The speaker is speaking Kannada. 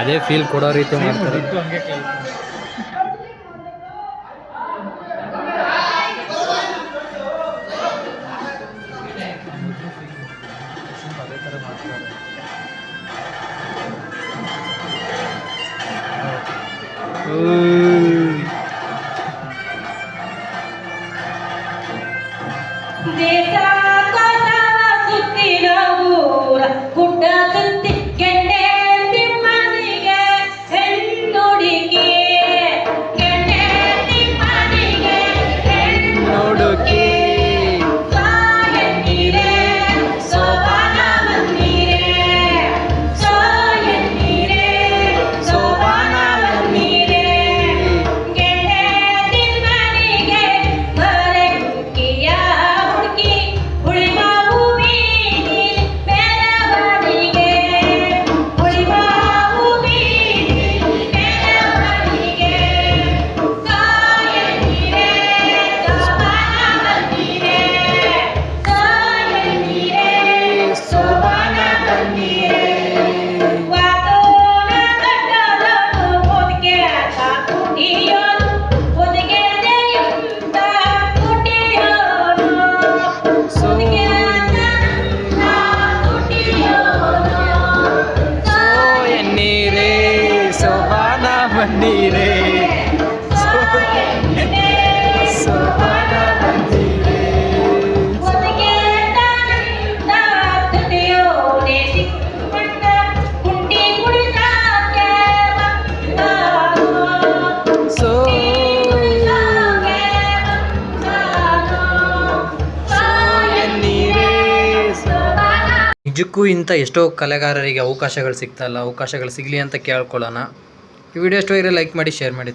ಅದೇ ಫೀಲ್ ಕೊಡೋ ರೀತಿ ಮಾಡ್ತಾರೆ. ಬಿಟ್ಟು देता कसा सुट्टी ಎನ್ನೀರೇ ನಿಜಕ್ಕೂ ಇಂಥ ಎಷ್ಟೋ ಕಲೆಗಾರರಿಗೆ ಅವಕಾಶಗಳು ಸಿಗ್ತಾ ಇಲ್ಲ. ಅವಕಾಶಗಳು ಸಿಗಲಿ ಅಂತ ಕೇಳ್ಕೊಳ್ಳೋಣ. ಈ ವಿಡಿಯೋ ಇಷ್ಟ ಲೈಕ್ ಮಾಡಿ ಶೇರ್ ಮಾಡಿ.